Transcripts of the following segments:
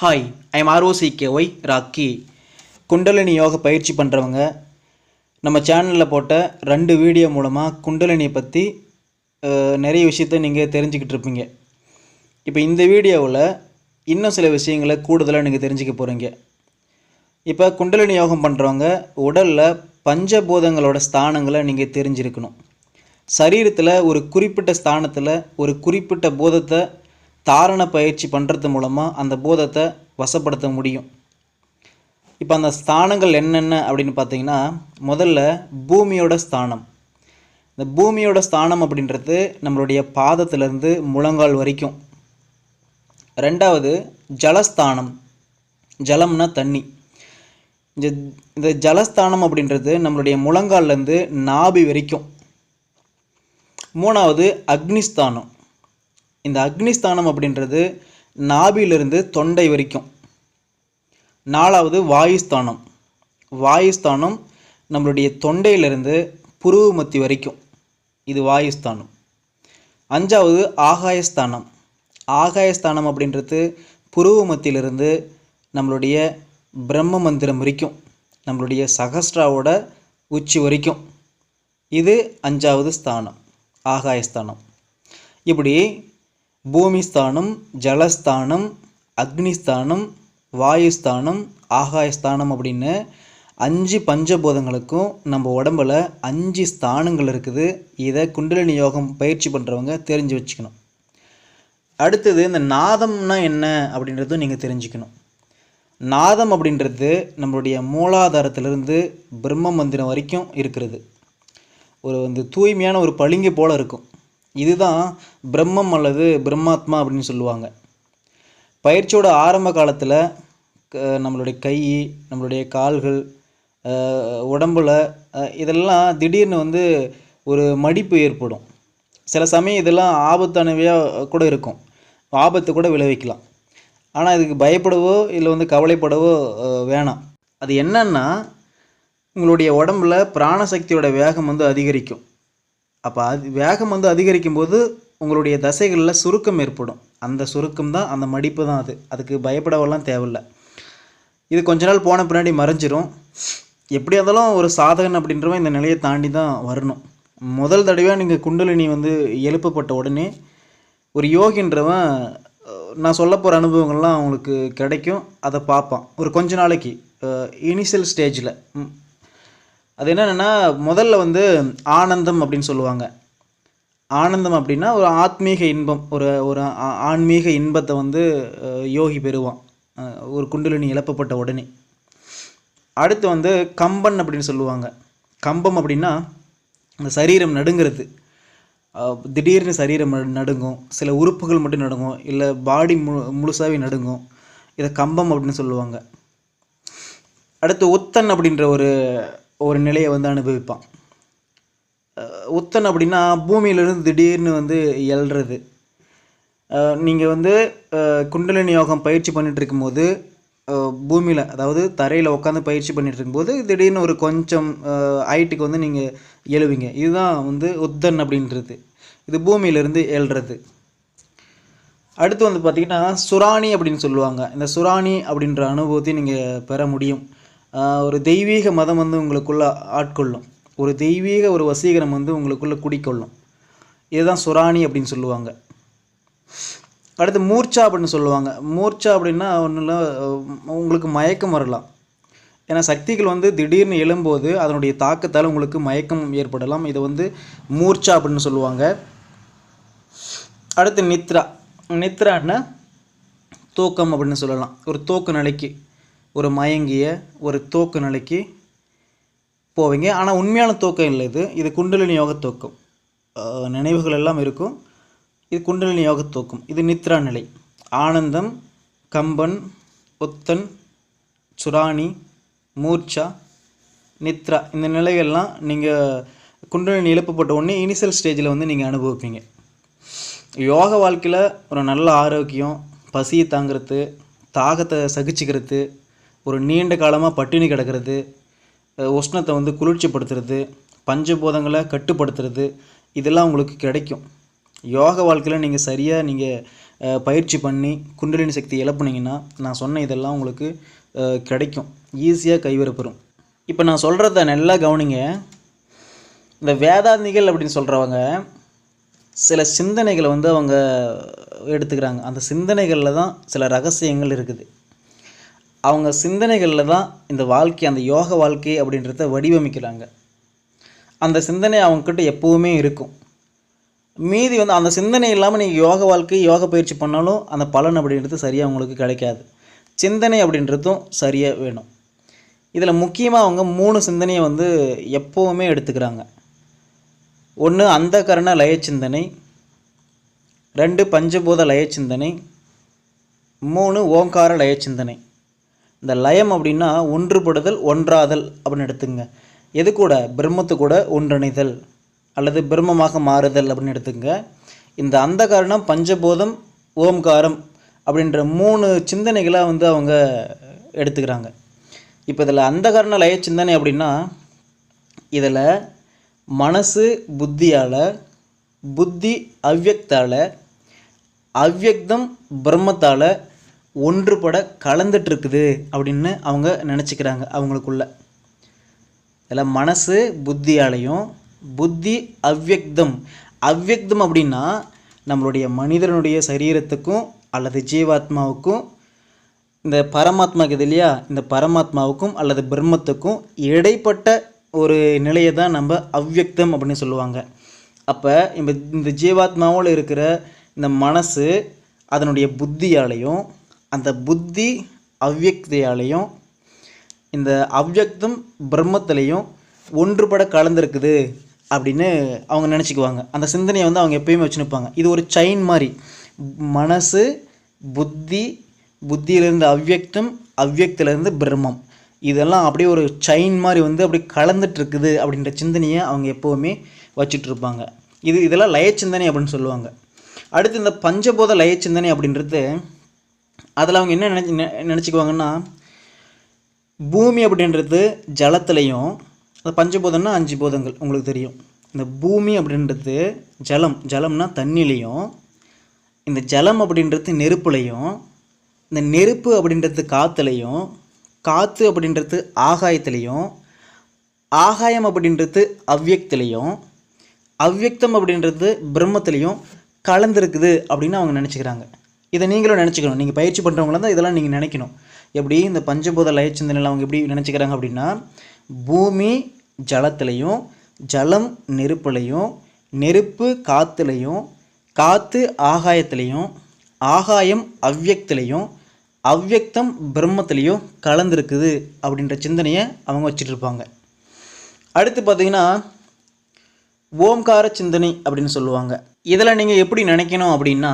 Hi I'm R O C K Y Rocky kundalini yoga பயிற்சி பண்ணுறவங்க நம்ம சேனலில் போட்ட ரெண்டு வீடியோ மூலமாக குண்டலினியை பற்றி நிறைய விஷயத்த நீங்கள் தெரிஞ்சுக்கிட்டு இருப்பீங்க. இப்போ இந்த வீடியோவில் இன்னும் சில விஷயங்களை கூடுதலாக நீங்கள் தெரிஞ்சுக்க போகிறீங்க இப்போ குண்டலினி யோகம் பண்ணுறவங்க உடலில் பஞ்சபூதங்களோட ஸ்தானங்களை நீங்கள் தெரிஞ்சிருக்கணும். சரீரத்தில் ஒரு குறிப்பிட்ட ஸ்தானத்தில் ஒரு குறிப்பிட்ட பூதத்தை தாரண பயிற்சி பண்ணுறது மூலமாக அந்த பூதத்தை வசப்படுத்த முடியும். இப்போ அந்த ஸ்தானங்கள் என்னென்ன அப்படின்னு பார்த்தீங்கன்னா முதல்ல பூமியோட ஸ்தானம். இந்த பூமியோட ஸ்தானம் அப்படின்றது நம்மளுடைய பாதத்திலேருந்து முழங்கால் வரைக்கும். ரெண்டாவது ஜலஸ்தானம். ஜலம்னா தண்ணி. இந்த இந்த ஜலஸ்தானம் அப்படின்றது நம்மளுடைய முழங்கால்லேருந்து நாபி வரைக்கும். மூணாவது அக்னிஸ்தானம். இந்த அக்னிஸ்தானம் அப்படின்றது நாபியிலிருந்து தொண்டை வரைக்கும். நாலாவது வாயுஸ்தானம். வாயுஸ்தானம் நம்மளுடைய தொண்டையிலிருந்து புருவமத்தி வரைக்கும். இது வாயுஸ்தானம். அஞ்சாவது ஆகாயஸ்தானம். ஆகாயஸ்தானம் அப்படின்றது புருவமத்திலிருந்து நம்மளுடைய பிரம்ம மந்திரம் வரைக்கும் நம்மளுடைய சகஸ்ட்ராவோட உச்சி வரைக்கும். இது அஞ்சாவது ஸ்தானம் ஆகாயஸ்தானம். இப்படி பூமிஸ்தானம் ஜலஸ்தானம் அக்னிஸ்தானம் வாயுஸ்தானம் ஆகாயஸ்தானம் அப்படின்னு அஞ்சு பஞ்சபூதங்களுக்கும் நம்ம உடம்புல அஞ்சு ஸ்தானங்கள் இருக்குது. இதை குண்டலினி யோகம் பயிற்சி பண்ணுறவங்க தெரிஞ்சு வச்சுக்கணும். அடுத்தது இந்த நாதம்னா என்ன அப்படின்றதும் நீங்கள் தெரிஞ்சுக்கணும். நாதம் அப்படின்றது நம்மளுடைய மூலாதாரத்திலிருந்து பிரம்ம மந்திரம் வரைக்கும் இருக்கிறது. ஒரு வந்து தூய்மையான ஒரு பளிங்கு போல் இருக்கும். இதுதான் பிரம்மம் அல்லது பிரம்மாத்மா அப்படின்னு சொல்லுவாங்க. பயிற்சியோட ஆரம்ப காலத்தில் நம்மளுடைய கை நம்மளுடைய கால்கள் உடம்புல இதெல்லாம் திடீர்னு வந்து ஒரு மடிப்பு ஏற்படும். சில சமயம் இதெல்லாம் ஆபத்தானவையாக கூட இருக்கும். ஆபத்து கூட விளைவிக்கலாம். ஆனால் இதுக்கு பயப்படவோ இல்லை வந்து கவலைப்படவோ வேணாம். அது என்னன்னா உங்களுடைய உடம்புல பிராணசக்தியோட வேகம் வந்து அதிகரிக்கும். அப்போ அது வேகம் வந்து அதிகரிக்கும் போது உங்களுடைய தசைகளில் சுருக்கம் ஏற்படும். அந்த சுருக்கம் தான் அந்த மடிப்பு தான் அது. அதுக்கு பயப்படவெல்லாம் தேவையில்ல. இது கொஞ்ச நாள் போன பின்னாடி மறைஞ்சிரும். எப்படி இருந்தாலும் ஒரு சாதகன் அப்படின்றவன் இந்த நிலையை தாண்டி தான் வரணும். முதல் தடவையாக நீங்கள் குண்டலினி வந்து எழுப்பப்பட்ட உடனே ஒரு யோகின்றவன் நான் சொல்ல போகிற அனுபவங்கள்லாம் அவங்களுக்கு கிடைக்கும். அதை பார்ப்பான். ஒரு கொஞ்ச நாளைக்கு. இனிஷியல் ஸ்டேஜில் அது என்னென்னா முதல்ல வந்து ஆனந்தம் அப்படின்னு சொல்லுவாங்க. ஆனந்தம் அப்படின்னா ஒரு ஆத்மீக இன்பம் ஒரு ஒரு ஆ- ஆன்மீக இன்பத்தை வந்து யோகி பெறுவான். ஒரு குண்டலினி இழப்பப்பட்ட உடனே. அடுத்து வந்து கம்பன் அப்படின்னு சொல்லுவாங்க. கம்பம் அப்படின்னா அந்த சரீரம் நடுங்கிறது. திடீர்னு சரீரம் நடுங்கும். சில உறுப்புகள் மட்டும் நடுங்கும். இல்லை பாடி மு முழுசாகவே நடுங்கும். இதை கம்பம் அப்படின்னு சொல்லுவாங்க. அடுத்து உத்தன் அப்படின்ற ஒரு ஒரு நிலையை வந்து அனுபவிப்பான். உத்தன் அப்படின்னா பூமியிலிருந்து திடீர்னு வந்து எழுறது நீங்கள் வந்து குண்டலினி யோகம் பயிற்சி பண்ணிகிட்டு இருக்கும்போது பூமியில் அதாவது தரையில் உட்காந்து பயிற்சி பண்ணிகிட்டு இருக்கும்போது திடீர்னு ஒரு கொஞ்சம் ஹைட்டுக்கு வந்து நீங்கள் எழுவீங்க. இதுதான் வந்து உத்தன் அப்படின்றது. இது பூமியிலிருந்து எழுறது அடுத்து வந்து பார்த்திங்கன்னா சுராணி அப்படின்னு சொல்லுவாங்க. இந்த சுராணி அப்படின்ற அனுபவத்தை நீங்கள் பெற முடியும். ஒரு தெய்வீக மதம் வந்து உங்களுக்குள்ளே ஆட்கொள்ளும். ஒரு தெய்வீக ஒரு வசீகரம் வந்து உங்களுக்குள்ளே குடிக்கொள்ளும். இதுதான் சுராணி அப்படின்னு சொல்லுவாங்க. அடுத்து மூர்ச்சா அப்படின்னு சொல்லுவாங்க. மூர்ச்சா அப்படின்னா ஒன்றும் இல்லை உங்களுக்கு மயக்கம் வரலாம். ஏன்னா சக்திகள் வந்து திடீர்னு எழும்போது அதனுடைய தாக்கத்தால் உங்களுக்கு மயக்கம் ஏற்படலாம். இதை வந்து மூர்ச்சா அப்படின்னு சொல்லுவாங்க. அடுத்து நித்ரா. நித்ரான்னா தூக்கம் அப்படின்னு சொல்லலாம். ஒரு தூக்க நிலைக்கு. ஒரு மயங்கிய ஒரு தோக்கு நிலைக்கு போவீங்க. ஆனால் உண்மையான தூக்கம் இல்லை இது. இது குண்டலினி யோக தூக்கம். நினைவுகள் எல்லாம் இருக்கும். இது குண்டலினி யோக தூக்கம். இது நித்ரா நிலை. ஆனந்தம் கம்பன் உத்தன் சுராணி மூர்ச்சா நித்ரா. இந்த நிலைகள்லாம் நீங்கள் குண்டலினி எழுப்பப்பட்ட உடனே இனிஷியல் ஸ்டேஜில் வந்து நீங்கள் அனுபவிப்பீங்க. யோக வாழ்க்கையில் ஒரு நல்ல ஆரோக்கியம் பசியை தாங்கிறது தாகத்தை சகிச்சுக்கிறது ஒரு நீண்ட காலமாக பட்டினி கிடக்கிறது உஷ்ணத்தை வந்து குளிர்ச்சிப்படுத்துறது பஞ்சபூதங்களை கட்டுப்படுத்துறது இதெல்லாம் உங்களுக்கு கிடைக்கும். யோக வாழ்க்கையில் நீங்கள் சரியாக நீங்கள் பயிற்சி பண்ணி குண்டலினி சக்தி இழப்புனீங்கன்னா நான் சொன்ன இதெல்லாம் உங்களுக்கு கிடைக்கும். ஈஸியாக கைவரப்பெறும் இப்போ நான் சொல்கிறத நல்லா கவனிங்க. இந்த வேதாந்திகள் அப்படின்னு சொல்கிறவங்க சில சிந்தனைகளை வந்து அவங்க எடுத்துக்கிறாங்க. அந்த சிந்தனைகளில் தான் சில ரகசியங்கள் இருக்குது. அவங்க சிந்தனைகளில் தான் இந்த வாழ்க்கை அந்த யோக வாழ்க்கை அப்படின்றத வடிவமைக்கிறாங்க. அந்த சிந்தனை அவங்கக்கிட்ட எப்போவுமே இருக்கும். மீதி வந்து அந்த சிந்தனை இல்லாமல் நீங்கள் யோக வாழ்க்கை யோக பயிற்சி பண்ணாலும் அந்த பலன் அப்படின்றது சரியாக உங்களுக்கு கிடைக்காது. சிந்தனை அப்படின்றதும் சரியாக வேணும். இதில் முக்கியமாக அவங்க மூணு சிந்தனையை வந்து எப்போவுமே எடுத்துக்கிறாங்க. ஒன்று அந்த கரண சிந்தனை ரெண்டு பஞ்சபூத சிந்தனை மூணு ஓங்கார லய சிந்தனை. இந்த லயம் அப்படின்னா ஒன்றுபடுதல் ஒன்றாதல் அப்படின்னு எடுத்துங்க எது கூட? பிரம்மத்து கூட ஒன்றிணைதல் அல்லது பிரம்மமாக மாறுதல் அப்படின்னு எடுத்துங்க இந்த அந்த காரணம் பஞ்சபோதம் ஓம்காரம் அப்படின்ற மூணு சிந்தனைகளாக வந்து அவங்க எடுத்துக்கிறாங்க. இப்போ இதில் அந்த காரண லய சிந்தனை அப்படின்னா இதில் மனசு புத்தியால் புத்தி அவ்யக்தால் அவ்யக்தம் பிரம்மத்தால் ஒன்றுபட கலந்துட்டுருக்குது அப்படின்னு அவங்க நினச்சிக்கிறாங்க அவங்களுக்குள்ள. இதில் மனசு புத்தியாலையும் புத்தி அவ்வக்தம் அவ்யக்தம் அப்படின்னா நம்மளுடைய மனிதனுடைய சரீரத்துக்கும் அல்லது ஜீவாத்மாவுக்கும் இந்த பரமாத்மா இருக்குது இல்லையா? இந்த பரமாத்மாவுக்கும் அல்லது பிரம்மத்துக்கும் இடைப்பட்ட ஒரு நிலையை தான் நம்ம அவ்யக்தம் அப்படின்னு சொல்லுவாங்க. அப்போ இந்த இந்த ஜீவாத்மாவில் இருக்கிற இந்த மனசு அதனுடைய புத்தியாலையும் அந்த புத்தி அவ்யக்தையாலையும் இந்த அவ்வியக்தம் பிரம்மத்திலையும் ஒன்றுபட கலந்துருக்குது அப்படின்னு அவங்க நினச்சிக்குவாங்க. அந்த சிந்தனையை வந்து அவங்க எப்பயுமே வச்சுருப்பாங்க இது ஒரு செயின் மாதிரி. மனசு புத்தி புத்தியிலேருந்து அவ்யக்தம் அவ்யக்திலேருந்து பிரம்மம். இதெல்லாம் அப்படியே ஒரு செயின் மாதிரி வந்து அப்படி கலந்துட்டுருக்குது அப்படின்ற சிந்தனையை அவங்க எப்போவுமே வச்சிட்ருப்பாங்க இது இதெல்லாம் லயச்சிந்தனை அப்படின்னு சொல்லுவாங்க. அடுத்து இந்த பஞ்சபோத லயச்சிந்தனை அப்படின்றது அதில் அவங்க என்ன நினச்சி நினச்சிக்குவாங்கன்னா பூமி அப்படின்றது ஜலத்துலேயும் அது பஞ்சபூதம்னா அஞ்சு பூதங்கள் உங்களுக்கு தெரியும். இந்த பூமி அப்படின்றது ஜலம் ஜலம்னா தண்ணிலையும் இந்த ஜலம் அப்படின்றது நெருப்புலையும் இந்த நெருப்பு அப்படின்றது காற்றுலையும் காற்று அப்படின்றது ஆகாயத்துலேயும் ஆகாயம் அப்படின்றது அவ்யக்திலையும் அவ்யக்தம் அப்படின்றது பிரம்மத்துலேயும் கலந்துருக்குது அப்படின்னு அவங்க நினச்சிக்கிறாங்க. இதை நீங்களும் நினச்சிக்கணும். நீங்கள் பயிற்சி பண்ணுறவங்களா தான் இதெல்லாம் நீங்கள் நினைக்கணும். எப்படி இந்த பஞ்சபூத லயச்சிந்தனையில் அவங்க எப்படி நினச்சிக்கிறாங்க அப்படின்னா பூமி ஜலத்திலையும் ஜலம் நெருப்புலையும் நெருப்பு காற்றுலையும் காற்று ஆகாயத்துலேயும் ஆகாயம் அவ்யக்திலையும் அவ்யக்தம் பிரம்மத்திலையும் கலந்துருக்குது அப்படின்ற சிந்தனையை அவங்க வச்சுட்டு இருப்பாங்க அடுத்து பார்த்திங்கன்னா ஓம்கார சிந்தனை அப்படின்னு சொல்லுவாங்க. இதில் நீங்கள் எப்படி நினைக்கணும் அப்படின்னா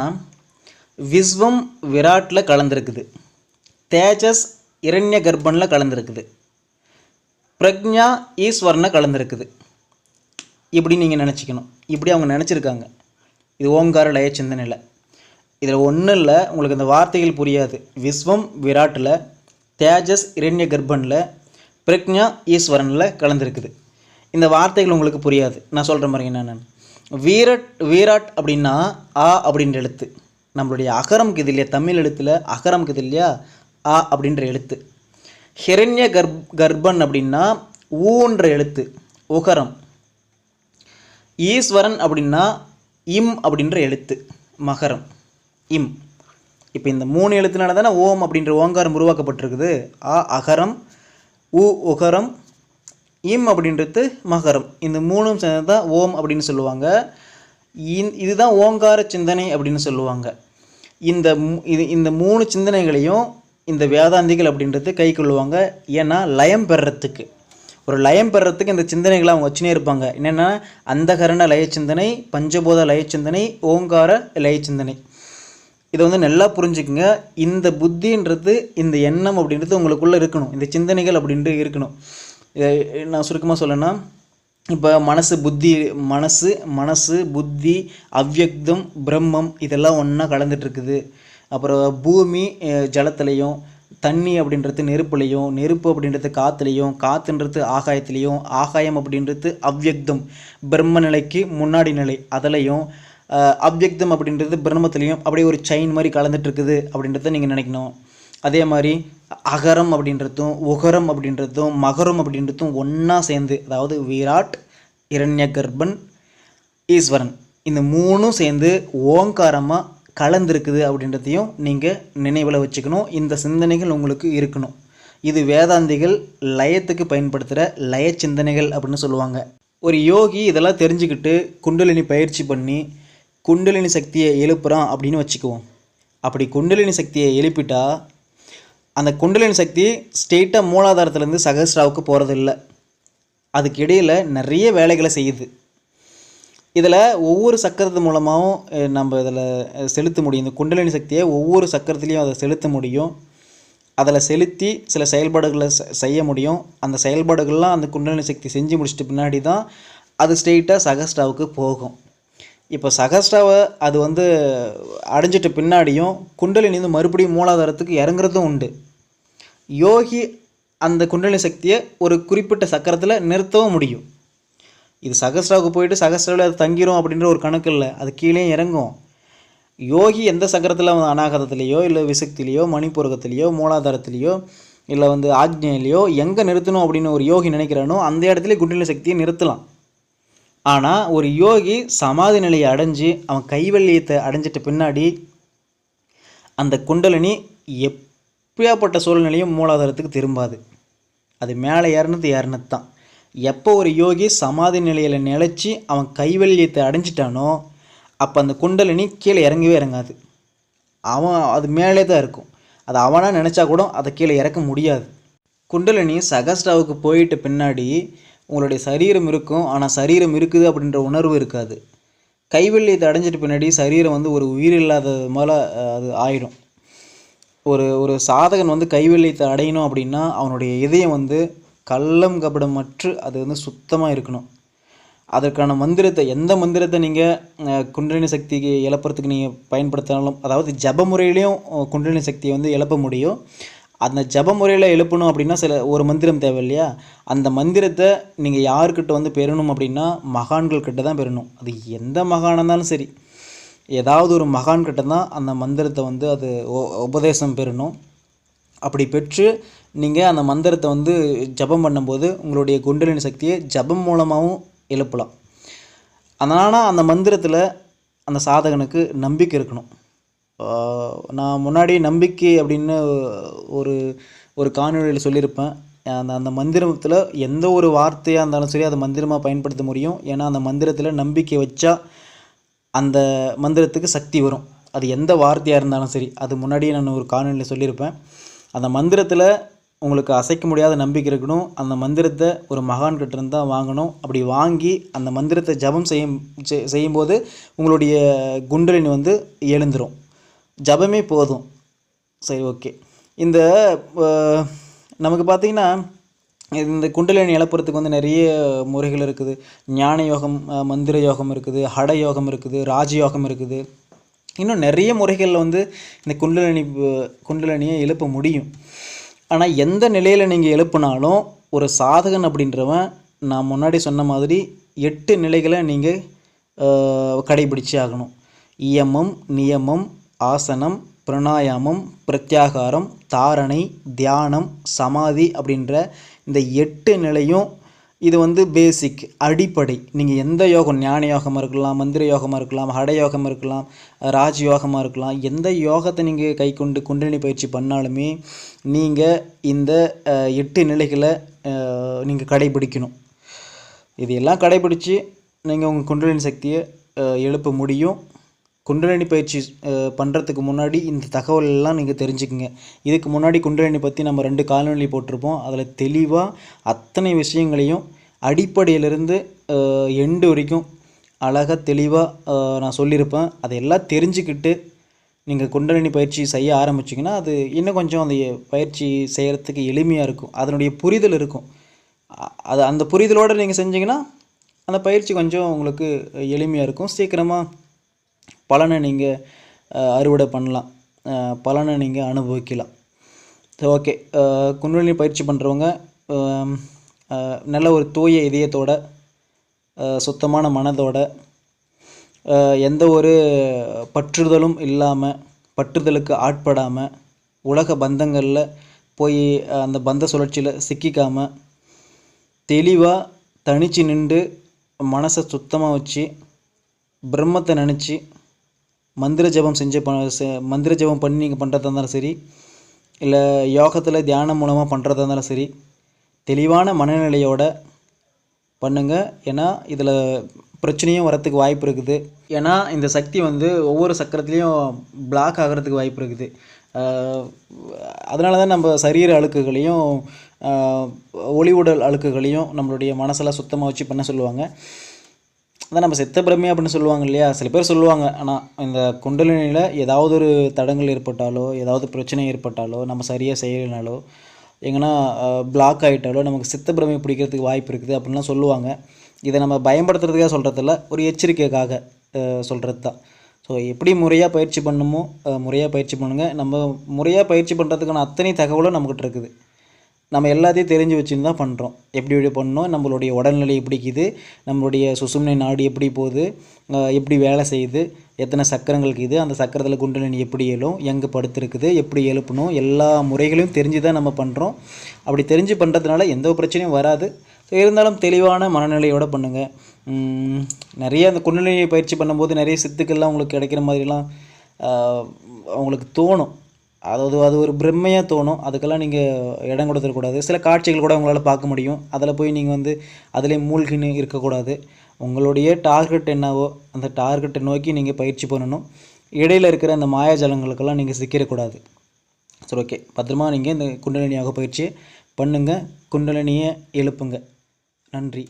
விஸ்வம் விராட்டில் கலந்துருக்குது. தேஜஸ் இரண்ய கர்ப்பனில் கலந்துருக்குது. பிரக்ஞா ஈஸ்வரனில் கலந்துருக்குது. இப்படி நீங்கள் நினச்சிக்கணும். இப்படி அவங்க நினச்சிருக்காங்க. இது ஓங்கார லய சிந்தனையில். இதில் ஒன்றும் இல்லை. உங்களுக்கு இந்த வார்த்தைகள் புரியாது. விஸ்வம் விராட்டில் தேஜஸ் இரண்ய கர்ப்பனில் பிரக்ஞா ஈஸ்வரனில் கலந்துருக்குது. இந்த வார்த்தைகள் உங்களுக்கு புரியாது. நான் சொல்கிற மாதிரி என்னென்னு. வீரட் வீராட் அப்படின்னா ஆ அப்படின்ற எழுத்து. நம்மளுடைய அகரம் இது இல்லையா தமிழ் எழுத்தில் அகரம் இது இல்லையா ஆ அப்படின்ற எழுத்து. ஹிரண்ய கர்ப் கர்ப்பன் அப்படின்னா ஊன்ற எழுத்து உகரம். ஈஸ்வரன் அப்படின்னா இம் அப்படின்ற எழுத்து மகரம். இம். இப்போ இந்த மூணு எழுத்துனால தானே ஓம் அப்படின்ற ஓங்காரம் உருவாக்கப்பட்டிருக்குது. ஆ அகரம் உ உகரம் இம் அப்படின்றது மகரம். இந்த மூணும் சேர்ந்து தான் ஓம் அப்படின்னு சொல்லுவாங்க. இதுதான் ஓங்கார சிந்தனை அப்படின்னு சொல்லுவாங்க. இந்த இது இந்த மூணு சிந்தனைகளையும் இந்த வேதாந்திகள் அப்படின்றது கை கொள்ளுவாங்க. ஏன்னா லயம் பெறத்துக்கு ஒரு லயம் பெறத்துக்கு இந்த சிந்தனைகளை அவங்க வச்சுனே இருப்பாங்க. என்னென்னா அந்தகரண லய சிந்தனை பஞ்சபோத லய சிந்தனை ஓங்கார லய சிந்தனை. இதை வந்து நல்லா புரிஞ்சுக்குங்க. இந்த புத்தின்றது இந்த எண்ணம் அப்படின்றது உங்களுக்குள்ளே இருக்கணும். இந்த சிந்தனைகள் அப்படின்ட்டு இருக்கணும். நான் சுருக்கமாக சொல்லணும்னா இப்போ மனசு புத்தி மனசு மனசு புத்தி அவ்யக்தம் பிரம்மம் இதெல்லாம் ஒன்றா கலந்துட்டுருக்குது. அப்புறம் பூமி ஜலத்துலேயும் தண்ணி அப்படின்றது நெருப்புலையும் நெருப்பு அப்படின்றது காற்றுலையும் காற்றுன்றது ஆகாயத்துலேயும் ஆகாயம் அப்படின்றது அவ்யக்தம் பிரம்ம நிலைக்கு முன்னாடி நிலை அதுலேயும் அவ்யக்தம் அப்படின்றது பிரம்மத்துலேயும் அப்படியே ஒரு செயின் மாதிரி கலந்துட்டுருக்குது அப்படின்றத நீங்கள் நினைக்கணும். அதே மாதிரி அகரம் அப்படின்றதும் உகரம் அப்படின்றதும் மகரம் அப்படின்றதும் ஒன்றா சேர்ந்து அதாவது விராட் இரண்ய கர்ப்பன் ஈஸ்வரன். இந்த மூணும் சேர்ந்து ஓங்காரமாக கலந்துருக்குது அப்படின்றதையும் நீங்கள் நினைவில் வச்சுக்கணும். இந்த சிந்தனைகள் உங்களுக்கு இருக்கணும். இது வேதாந்திகள் லயத்துக்கு பயன்படுத்துகிற லய சிந்தனைகள் அப்படின்னு சொல்லுவாங்க. ஒரு யோகி இதெல்லாம் தெரிஞ்சுக்கிட்டு குண்டலினி பயிற்சி பண்ணி குண்டலினி சக்தியை எழுப்புறான் அப்படின்னு வச்சுக்குவோம். அப்படி குண்டலினி சக்தியை எழுப்பிட்டா அந்த குண்டலின் சக்தி ஸ்ட்ரெயிட்டாக மூலாதாரத்துலேருந்து சகஸ்ராவுக்கு போகிறது இல்லை அதுக்கு இடையில் நிறைய வேலைகளை செய்யுது. இதில் ஒவ்வொரு சக்கரத்து மூலமாகவும் நம்ம இதில் செலுத்த முடியும். இந்த குண்டலினி சக்தியை ஒவ்வொரு சக்கரத்துலேயும் அதை செலுத்த முடியும். அதில் செலுத்தி சில செயல்பாடுகளை செய்ய முடியும். அந்த செயல்பாடுகள்லாம் அந்த குண்டலினி சக்தி செஞ்சு முடிச்சிட்டு பின்னாடி தான் அது ஸ்ட்ரெயிட்டாக சகஸ்டாவுக்கு போகும். இப்போ சகஸ்டாவை அது வந்து அடைஞ்சிட்ட பின்னாடியும் குண்டலினிந்து மறுபடியும் மூலாதாரத்துக்கு இறங்குறதும் உண்டு. யோகி அந்த குண்டலினி சக்தியை ஒரு குறிப்பிட்ட சக்கரத்தில் நிறுத்தவும் முடியும். இது சகஸ்ராவுக்கு போயிட்டு சகஸ்ராவில் அது தங்கிரும் அப்படின்ற ஒரு கணக்கு இல்லை. அது கீழே இறங்கும். யோகி எந்த சக்கரத்தில் வந்து அனாகதத்துலேயோ இல்லை விசக்திலேயோ மணிப்பூரகத்திலேயோ மூலாதாரத்திலேயோ இல்லை வந்து ஆக்னேயிலையோ எங்கே நிறுத்தணும் அப்படின்னு ஒரு யோகி நினைக்கிறானோ அந்த இடத்துல குண்டலினி சக்தியை நிறுத்தலாம். ஆனால் ஒரு யோகி சமாதி நிலையை அடைஞ்சு அவன் கைவல்லியத்தை அடைஞ்சிட்ட பின்னாடி அந்த குண்டலினி எப்படியாப்பட்ட சூழ்நிலையும் மூலாதாரத்துக்கு திரும்பாது. அது மேலே ஏறினது ஏறினது தான் எப்போ ஒரு யோகி சமாதி நிலையில் நிலைச்சி அவன் கைவல்லியத்தை அடைஞ்சிட்டானோ அப்போ அந்த குண்டலினி கீழே இறங்கவே இறங்காது. அவன் அது மேலே தான் இருக்கும். அது அவனாக நினச்சா கூட அதை கீழே இறக்க முடியாது. குண்டலினி சகஸ்டாவுக்கு போயிட்ட பின்னாடி உங்களுடைய சரீரம் இருக்கும் ஆனால் சரீரம் இருக்குது அப்படின்ற உணர்வு இருக்காது. கைவெள்ளியத்தை அடைஞ்சிட்டு பின்னாடி சரீரம் வந்து ஒரு உயிர் இல்லாத மேலே அது ஆயிடும். ஒரு ஒரு சாதகன் வந்து கைவெள்ளியத்தை அடையணும் அப்படின்னா அவனுடைய இதயம் வந்து கள்ளம் கபடமற்று அது வந்து சுத்தமாக இருக்கணும். அதற்கான மந்திரத்தை எந்த மந்திரத்தை நீங்கள் குண்டலினி சக்திக்கு இழப்புறதுக்கு நீங்கள் பயன்படுத்தினாலும் அதாவது ஜப முறையிலையும் குண்டலினி சக்தியை வந்து எழுப்ப முடியும். அந்த ஜப முறையில் எழுப்பணும் அப்படின்னா சில ஒரு மந்திரம் தேவை இல்லையா அந்த மந்திரத்தை நீங்கள் யாருக்கிட்ட வந்து பெறணும் அப்படின்னா மகான்கள் கிட்ட தான் பெறணும். அது எந்த மகானாக சரி. ஏதாவது ஒரு மகான் கிட்ட தான் அந்த மந்திரத்தை வந்து அது உபதேசம் பெறணும். அப்படி பெற்று நீங்கள் அந்த மந்திரத்தை வந்து ஜபம் பண்ணும்போது உங்களுடைய குண்டலின் சக்தியை ஜபம் மூலமாகவும் எழுப்பலாம். அதனால் அந்த மந்திரத்தில் அந்த சாதகனுக்கு நம்பிக்கை இருக்கணும். நான் முன்னாடி நம்பிக்கை அப்படின்னு ஒரு ஒரு காணொலியில் சொல்லியிருப்பேன். அந்த அந்த மந்திரத்தில் எந்த ஒரு வார்த்தையாக இருந்தாலும் சரி அதை மந்திரமாக பயன்படுத்த முடியும். ஏன்னா அந்த மந்திரத்தில் நம்பிக்கை வச்சா அந்த மந்திரத்துக்கு சக்தி வரும். அது எந்த வார்த்தையாக இருந்தாலும் சரி அது முன்னாடியே நான் ஒரு காணொலியில் சொல்லியிருப்பேன். அந்த மந்திரத்தில் உங்களுக்கு அசைக்க முடியாத நம்பிக்கை இருக்கணும். அந்த மந்திரத்தை ஒரு மகான் இருந்து தான் வாங்கணும். அப்படி வாங்கி அந்த மந்திரத்தை ஜபம் செய்யும் செ- செய்யும்போது உங்களுடைய குண்டலினி வந்து எழுந்துரும். ஜபமே போதும். சரி ஓகே. இந்த நமக்கு பார்த்தீங்கன்னா இந்த குண்டலினி இழப்புறதுக்கு வந்து நிறைய முறைகள் இருக்குது. ஞான யோகம் மந்திர யோகம் இருக்குது ஹட யோகம் இருக்குது ராஜயோகம் இருக்குது. இன்னும் நிறைய முறைகளில் வந்து இந்த குண்டலினி குண்டலினியை எழுப்ப முடியும். ஆனால் எந்த நிலையில் நீங்கள் எழுப்புனாலும் ஒரு சாதகன் அப்படின்றவன் நான் முன்னாடி சொன்ன மாதிரி எட்டு நிலைகளை நீங்கள் கடைபிடிச்சே ஆகணும். இயமம் நியமம் ஆசனம் பிரணாயாமம் பிரத்யாகாரம் தாரணை தியானம் சமாதி அப்படின்ற இந்த எட்டு நிலையும் இது வந்து பேசிக் அடிப்படை. நீங்கள் எந்த யோகம் ஞான யோகமாக இருக்கலாம் மந்திர யோகமாக இருக்கலாம் ஹட யோகமாக இருக்கலாம் ராஜ் யோகமாக இருக்கலாம் எந்த யோகத்தை நீங்கள் கை கொண்டு குண்டலினி பயிற்சி பண்ணாலுமே நீங்கள் இந்த எட்டு நிலைகளை நீங்கள் கடைபிடிக்கணும். இது எல்லாம் கடைபிடிச்சு நீங்கள் உங்கள் குண்டலினி சக்தியை எழுப்ப முடியும். குண்டலினி பயிற்சி பண்ணுறதுக்கு முன்னாடி இந்த தகவல் எல்லாம் நீங்கள் தெரிஞ்சுக்கங்க. இதுக்கு முன்னாடி குண்டலினி பற்றி நம்ம ரெண்டு காலநிலை போட்டிருப்போம். அதில் தெளிவாக அத்தனை விஷயங்களையும் அடிப்படையிலிருந்து எண்டு வரைக்கும் அழகாக தெளிவாக நான் சொல்லியிருப்பேன். அதையெல்லாம் தெரிஞ்சுக்கிட்டு நீங்கள் குண்டலினி பயிற்சி செய்ய ஆரம்பிச்சிங்கன்னா அது இன்னும் கொஞ்சம் அந்த பயிற்சி செய்கிறதுக்கு எளிமையாக இருக்கும். அதனுடைய புரிதல் இருக்கும். அது அந்த புரிதலோடு நீங்கள் செஞ்சிங்கன்னா அந்த பயிற்சி கொஞ்சம் உங்களுக்கு எளிமையாக இருக்கும். சீக்கிரமாக பலனை நீங்கள் அறுவடை பண்ணலாம். பலனை நீங்கள் அனுபவிக்கலாம். சரி ஓகே குண்டலினி பயிற்சி பண்ணுறவங்க நல்ல ஒரு தூய இதயத்தோட சுத்தமான மனதோட எந்த ஒரு பற்றுதலும் இல்லாமல் பற்றுதலுக்கு ஆட்படாமல் உலக பந்தங்களில் போய் அந்த பந்த சுழற்சியில் சிக்கிக்காமல் தெளிவாக தனிச்சு நின்று மனசை சுத்தமாக வச்சு பிரம்மத்தை நினச்சி மந்திர ஜெபம் செஞ்சு ப மந்திர ஜெபம் பண்ணி நீங்கள் பண்ணுறதா இருந்தாலும் சரி இல்லை யோகத்தில் தியானம் மூலமாக பண்ணுறதா இருந்தாலும் சரி தெளிவான மனநிலையோட பண்ணுங்க. ஏன்னா இதில் பிரச்சனையும் வரத்துக்கு வாய்ப்பு இருக்குது. ஏன்னா இந்த சக்தி வந்து ஒவ்வொரு சக்கரத்துலேயும் பிளாக் ஆகிறதுக்கு வாய்ப்பு இருக்குது. அதனால தான் நம்ம சரீர அழுக்குகளையும் ஒளிவுடல் அழுக்குகளையும் நம்மளுடைய மனசெல்லாம் சுத்தமாக வச்சு பண்ண சொல்லுவாங்க. அதான் நம்ம செத்த பிரமை அப்படின்னு சொல்லுவாங்க இல்லையா? சில பேர் சொல்லுவாங்க ஆனால் இந்த குண்டலினியில் ஏதாவது ஒரு தடங்கள் ஏற்பட்டாலோ ஏதாவது பிரச்சனை ஏற்பட்டாலோ நம்ம சரியாக செய்யலைனாலோ எங்கன்னா பிளாக் ஆகிட்டாலோ நமக்கு சித்த பிரமை பிடிக்கிறதுக்கு வாய்ப்பு இருக்குது அப்படின்லாம் சொல்லுவாங்க. இதை நம்ம பயன்படுத்துறதுக்காக சொல்கிறதில்ல ஒரு எச்சரிக்கைக்காக சொல்கிறது தான் ஸோ எப்படி முறையாக பயிற்சி பண்ணுமோ முறையாக பயிற்சி பண்ணுங்கள் நம்ம முறையாக பயிற்சி பண்ணுறதுக்கான அத்தனை தகவலும் நம்மக்கிட்ட இருக்குது. நம்ம எல்லாத்தையும் தெரிஞ்சு வச்சுன்னு தான் பண்ணுறோம் எப்படி எப்படி பண்ணோம்? நம்மளுடைய உடல்நிலை எப்படி இருக்குது? நம்மளுடைய சுசும்னை நாடு எப்படி போகுது? எப்படி வேலை செய்யுது? எத்தனை சக்கரங்கள் இருக்குது? அந்த சக்கரத்தில் குண்டலினி எப்படி எழும்? எங்கே படுத்துருக்குது? எப்படி எழுப்பணும்? எல்லா முறைகளையும் தெரிஞ்சு தான் நம்ம பண்ணுறோம் அப்படி தெரிஞ்சு பண்ணுறதுனால எந்த பிரச்சனையும் வராது. ஸோ இருந்தாலும் தெளிவான மனநிலையோடு பண்ணுங்கள் நிறைய அந்த குண்டலினியை பயிற்சி பண்ணும்போது நிறைய சித்துக்கள்லாம் உங்களுக்கு கிடைக்கிற மாதிரிலாம் அவங்களுக்கு தோணும். அதாவது அது ஒரு பிரம்மையாக தோணும். அதுக்கெல்லாம் நீங்கள் இடம் கொடுத்துடக்கூடாது. சில காட்சிகள் கூட உங்களால் பார்க்க முடியும். அதில் போய் நீங்கள் வந்து அதிலே மூழ்கின்னு இருக்கக்கூடாது. உங்களுடைய டார்கெட் என்னவோ அந்த டார்கெட்டை நோக்கி நீங்கள் பயிற்சி பண்ணணும். இடையில இருக்கிற அந்த மாயாஜாலங்களுக்கெல்லாம் நீங்கள் சிக்கிடக்கூடாது. சரி ஓகே. பத்திரமா நீங்கள் இந்த குண்டலினி பயிற்சி பயிற்சியை பண்ணுங்கள் குண்டலினியை எழுப்புங்க. நன்றி.